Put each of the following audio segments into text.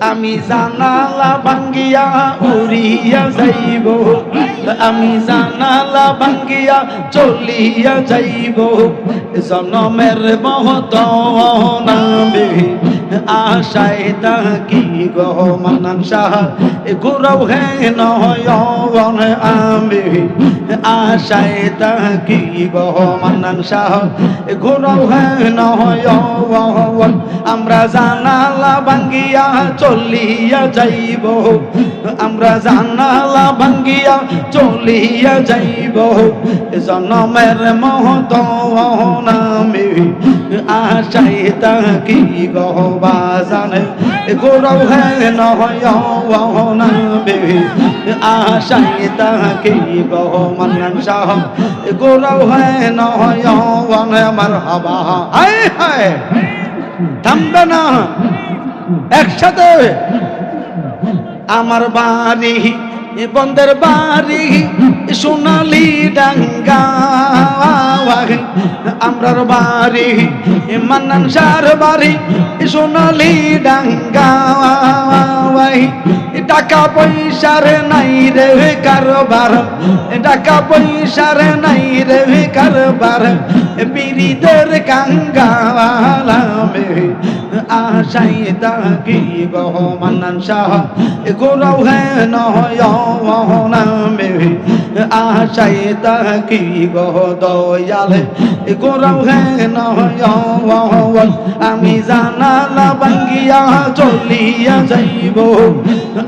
আমি জানালা ভাঙ্গিয়া উড়িয়া যাইব। আমি জানালা ভাঙ্গিয়া চলিয়া যাইব। জনমের মহত নামে আশায় তাকি গো মানান সাহ গুরু হে নয়ন আমি। আশায় তাকি গো মানান সাহ গুরু হে নয়ন, আমরা জানালা ভাঙ্গিয়া চলিয়া যাইব। আমরা জানালা ভাঙ্গিয়া চলিয়া যাইব। জনমের মহত নামে। আশাই তাকি গহবাজানে গৌরব হে নয় আশাই তাকি গহ মান্নান শাহ। গৌরব হে নয় আমার হবা। হায় হায় থামবে না। একসাথে। আমার বাড়ি বন্ধের বাড়ি সোনালি ডাঙ্গা আমরার বাড়ি মান্নান সার বাড়ি সোনালি ডাঙ্গা টাকা পয়সার নাই রে কারবার টাকা পয়সার নাই রে কারবার বিরিদের কাঙ্গালামে আশাই দাগি গহ মান্নান শাহ। গৌরব হে নয় নামে আশাই দাগি গহ দয়াল। গৌরব হে নয় আমি জানালা ভাঙ্গিয়া চলিয়া যাইব।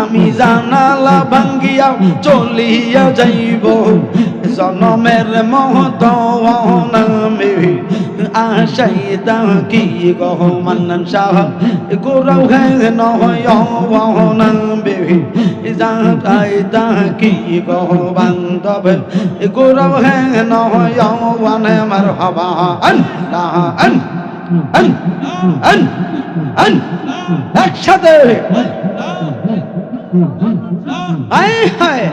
আমি জানালা ভাঙ্গিয়া চলিয়া যাইব। জনমের মহত নামে আশাই দাকি গহ মান্নান শাহ গোরাও হে নয় নামে যাই দাকি গহ বান্ধব? গোরাও হে নয় আমার হবা। আল্লাহ আন আন আন আন, একসাথে। হায় হায়।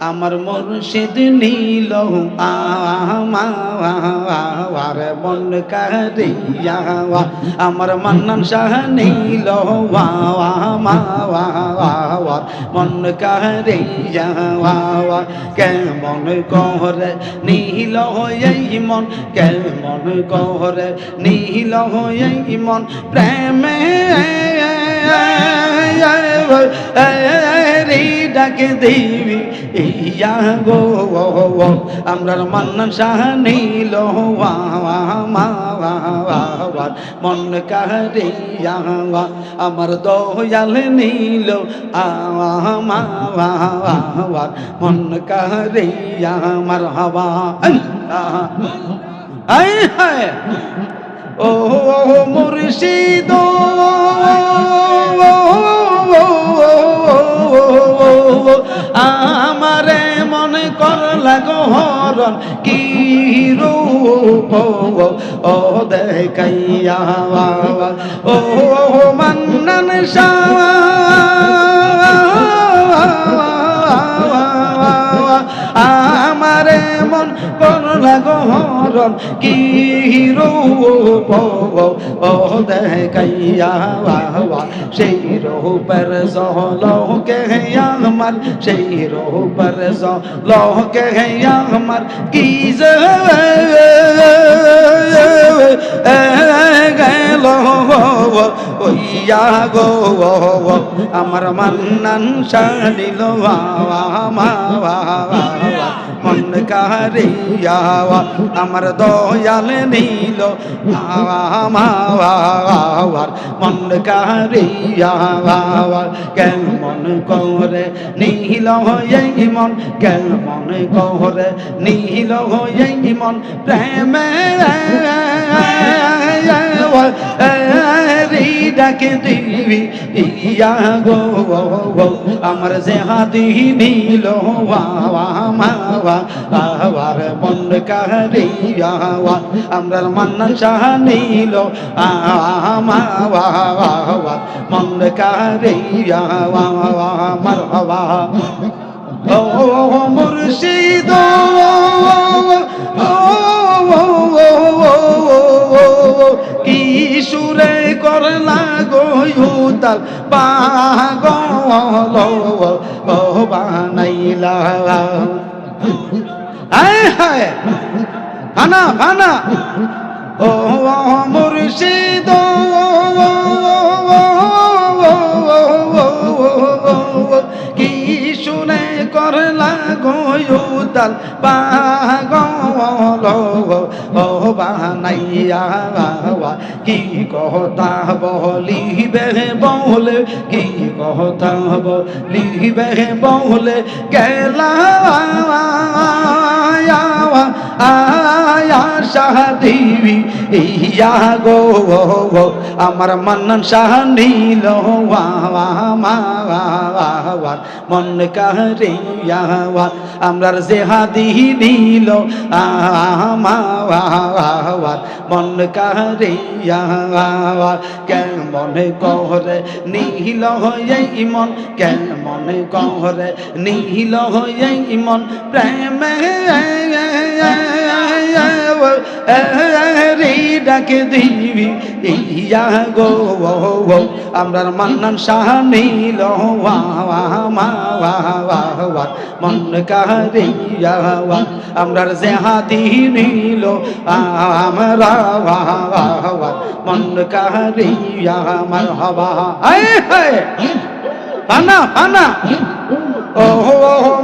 আমার মুর্শিদ নীল আমার মন কারিয়া আমার মান্নান শাহ নীল আমার মন কারিয়া কেমন কহরে নীল এই মন, কেমন কহরে নীল এই মন, প্রেমে রে ডাকে দেবী ইয়া গো আমরার মান্নান শাহ নীল মন কারিয়া আমার দয়াল নীল আমার মন কারিয়া আমার হওয়া আয় হায় ও মুর্শিদ আমারে মনে কর লাগো হরণ কি রূপ ও দেখাইয়া ও মান্নান আমারে হরণ কি রূপ দেখাইয়া সেই রূপের জলকে আমার সেই রূপের জলকে আমার। কি গেল ওইয়া গো আমার মান্নান শালিল মন কারিয়া আমার দয়াল নীল আমার মন কারিয়া কেমন করে নীল এই মন কেমন করে নীল এই মন প্রেমে ডাকে দিবি ইয়া গো আমার যে হাতি নীল আবার মন কারিয়া আমরা মান্নান শাহ নীল মন কারিয়া আমার হওয়া ও মুর্শিদ কি করলা গো উতাল পাগল বানাইলা। হায় হায় ভানা ভানা ও মুর্শিদ গোয়ুদাল পাগল ও বানাইয়া কি কথা বলিবে বলে কি কথা বলিবে বলে গেলা আয়া শাহ ইয়া গো আমার মন্নন শাহ নীল মন কারিয়া আমরার জেহাদি নীল আমার মন কারিয়া কেমন করে নীল হয়ে মন কেমন করে নীল হয়ে মন প্রেমে ডাকে দিবি ইয়া গো আমরার মান্নান শাহ নীল মন কারিয়া আমরার জেহাদি নীল আমরা মন কারিয়া মার হবা পানা পানা ও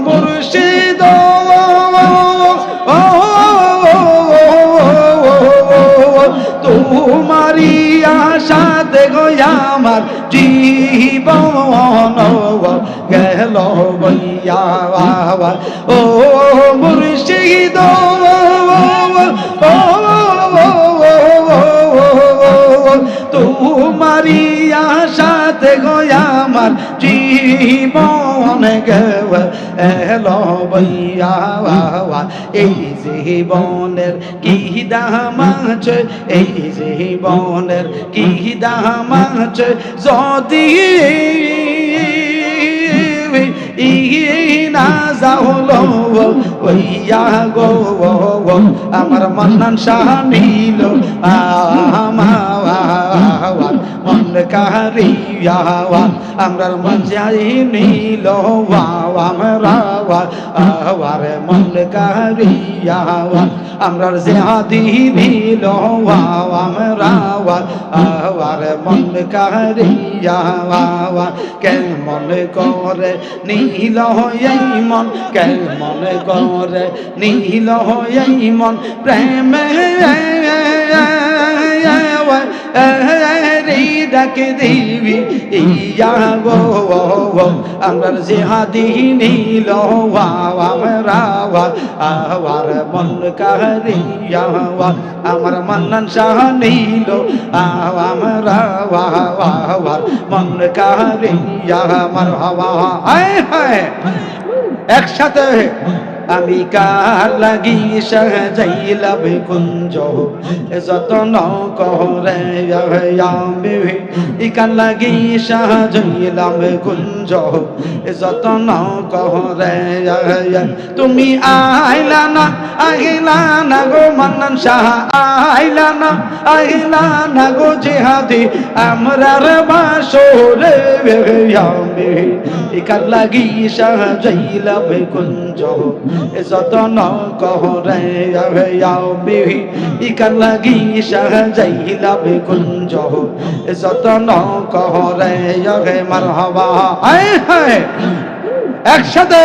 মুর্শিদ তোমারি আশা দেখো আমার জীবন গেল বইয়া ও মুর্শিদ তোমারি আশাতে গয়া আমার জীবন গেল বইয়া এই জীবনের কি দাম আছে? এই জীবনের কি দাম আছে? যদি না যাহলো ওইয়া গো আমার মন্নান শাহ নীল আমার মন কারিয়া আমরার যাই নীল আমরা আওয়ার মন কারিয়া আমরার জিহাদি ভিল আমরা আওয়ার, মন কারিয়া কেমন করে নীল হই মন কেমন করে নীল হই মন। প্রেমে ডাকে দিবি ইয়া গো আমরার জেহাদি নীল আমরা আওয়ার মন কারিয়া আমার মন্নন শাহ নীল আমরা আওয়ার মন কারিয়া আমার হওয়া হায় হায় একসাথে আমি কার লাগি সাজাইলাম কুঞ্জ? যতন করে আমি ইকার লাগি সাজাইলাম কুঞ্জ? যতন করে তুমি আইলা না আইলা না গো মান্নান শাহ, আইলা না আইলা না গো জেহাদি আমরার বাসরে আমি ইকার লাগি সাজাইলাম কুঞ্জ? যতন করে আমি ইকার লাগি সাজাইলাম কুঞ্জ। যতন করে মার হবা হায় হায়, একসাথে।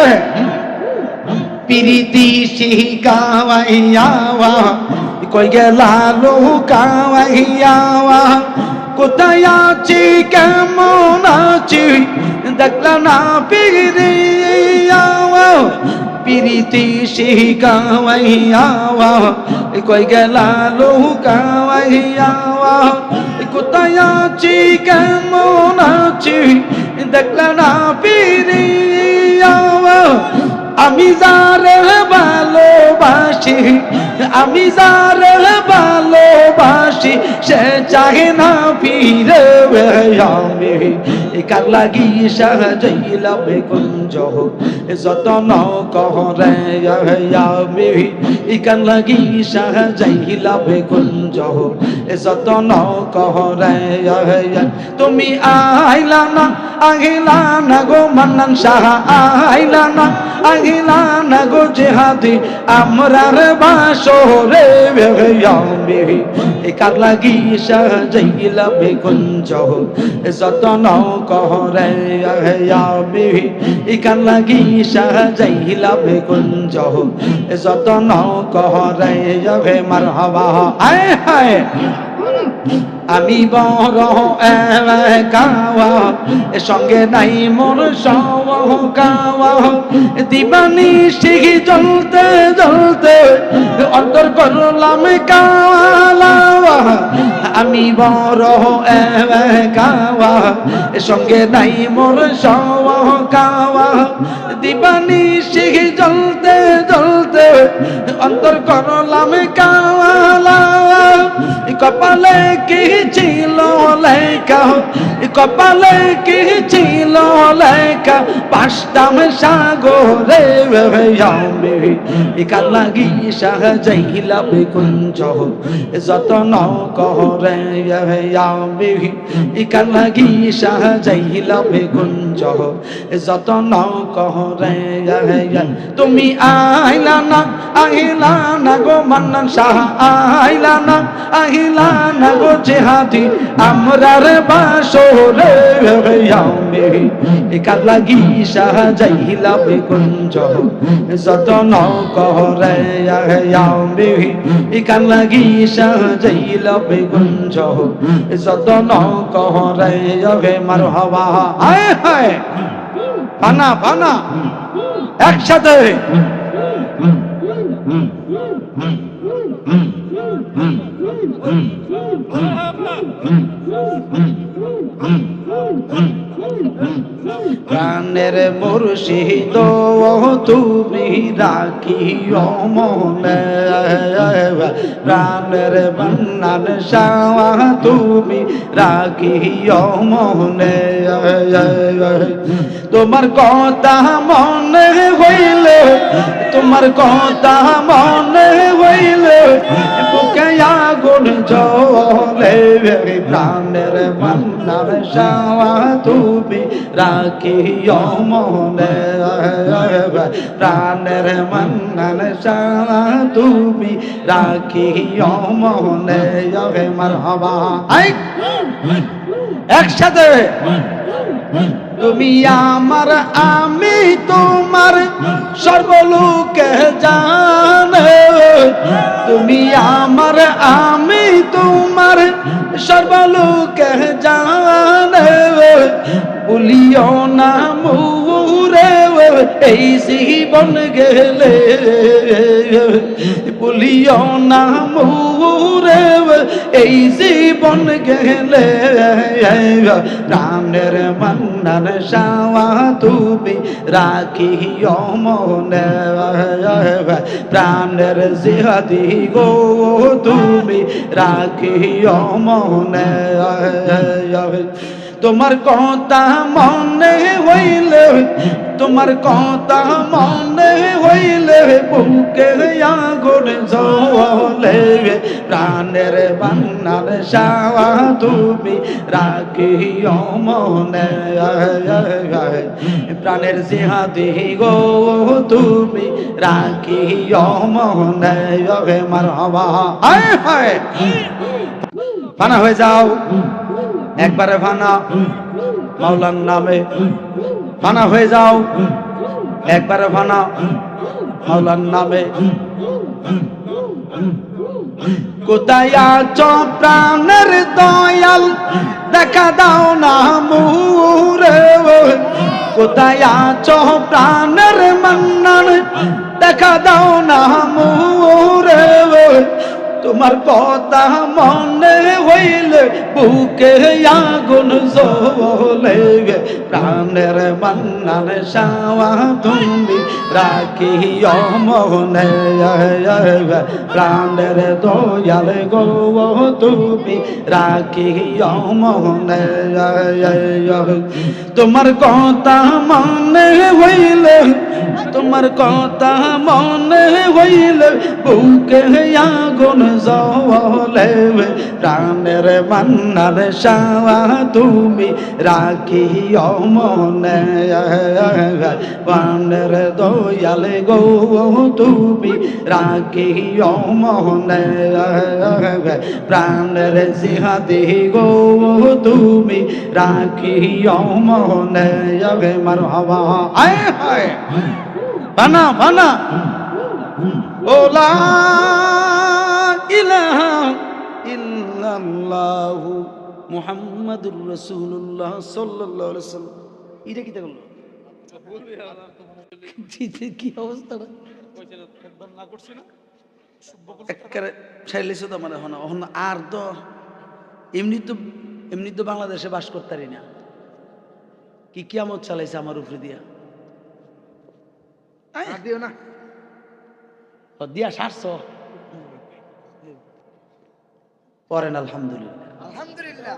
প্রীতি শিখাওয়াইয়া কই গেলা লুকাওয়াইয়া কোথায় আছি, কেমন আছি, দেখলা না পিরিয়া প্রীতি কাওয়াইয়া কই গেলা লুকাওয়াইয়া কোথায় আছি, কেমন আছি, দেখলা না পিরিয়া আমি যারে ভালোবাসি আমি যারে ভালোবাসি, সে চাহে না ফিরে আমি। কার লাগি সাজাইলাম কুঞ্জ। যতন কহরে আমি। কার লাগি সাজাইলাম কুঞ্জ। যতন কহরে তুমি আইলা না, আহিলা না গো মান্নান শাহ আইলা না, আহিলা না গো জেহাদি। আমরার বাসরে আমি কার লাগি সাজাইলা বেগুঞ্জ যতন কহরে আমি কার লাগি সাজাইলা বেগুঞ্জ যতন কহরে মার হওয়া আয় হায়। আমি বড় সঙ্গে নাই মোর সহ কাওয়া দিবানি শিখি জ্বলতে জ্বলতে অন্তর করলাম আমি বড় কাওয়া সঙ্গে নাই মোর সহ কাওয়া দিবানি শিখি জ্বলতে জ্বলতে অন্তর করলাম কপালে কি ছিল লেখা, কপালে কি ছিল লেখা? পাঁচটাম সাগরে আমি। কালাগি সাহাযাইলা বেকুঞ্জ যতন করে যতন করে তুমি আইলা না আহিলা না গো মান্নান শাহ, আইলা না আহিলা না গো জেহাদি। আমরার বাসরে আমি একার লাগি সাহাযাইলা বেকুঞ্জ যতন করে আমি একার লাগি সাহাযাইলা বেকুঞ্জ যতন করে মার হওয়া আয় হায় ফানা ফানা একসাথে প্রাণের মুর্শিদ তুমি রাখি মনে। প্রাণের বন্নান সাওয়া তুমি রাখি মনে। তোমার কথা মনে হইলে, তোমার কথা মনে হইলে জলে প্রাণের মান্নার সাওয়া তুমি রাখি মনে। প্রাণের মান্নার সাওয়া তুমি রাখি মনে। মার হবা একসাথে। তুমি আমার, আমি তোমার সর্বলোকে জানে। তুমি আমার, আমি তোমার সর্বলোকে জানে। বলিও না মুরে, এই জীবন গেলে। বলিও না মুরে এই জীবন গেলে রামের মন্নন সাওয়া তুমি রাখি মনে প্রাণের জিহাদি গো তুমি রাখি মনে তোমার কথা মনে হইলে, তোমার কথা মনে হইলে বুকে আগুন জ্বলে। প্রাণের বান্নার সাওয়া তুমি রাখি মনে। প্রাণের জিহাদি গো তুমি রাখি মনে। মার হবা হায় হায়। ফানা হয়ে যাও। একবারে ফানা মাওলার নামে। ফানা হয়ে যাও। একবারে ফানা মাওলার নামে। কোথায় আছো প্রাণের দয়াল? দেখা দাও না মুরে কোথায় আছো প্রাণের মন্নন? দেখা দাও না মুরে তোমার কথা মনে হইলে বুকে আগুন জ্বলে প্রাণের মান্নার সাওয়া তুমি রাখি অমনে প্রাণের দয়াল গো তুমি রাখি অমনে তোমার কথা মনে হইলে, তোমার কথা মনে হইলে বুকে আগুন জলে প্রাণের মান্নার সাওয়া তুমি রাখি অমনে প্রাণের দয়ালে গো তুমি রাখি অমনে প্রাণের জিহাদি গো তুমি রাখি অমনে মার হওয়া। আয় হায় বানা বানা। ওলা ইলাহা ইল্লাল্লাহু মুহাম্মাদুর রাসূলুল্লাহ সাল্লাল্লাহু আলাইহি সাল্লাম। এটা কি দেখল কি অবস্থাটা একেবারে ছাইলেছে তো মানে হন হন আর তো এমনি তো এমনি তো বাংলাদেশে বাস করতারি না। কি কিয়ামত চালাইছে আমার উপরে দিয়া? দিও না। দিয়া সারছ। পরেন আলহামদুলিল্লাহ। আলহামদুলিল্লাহ।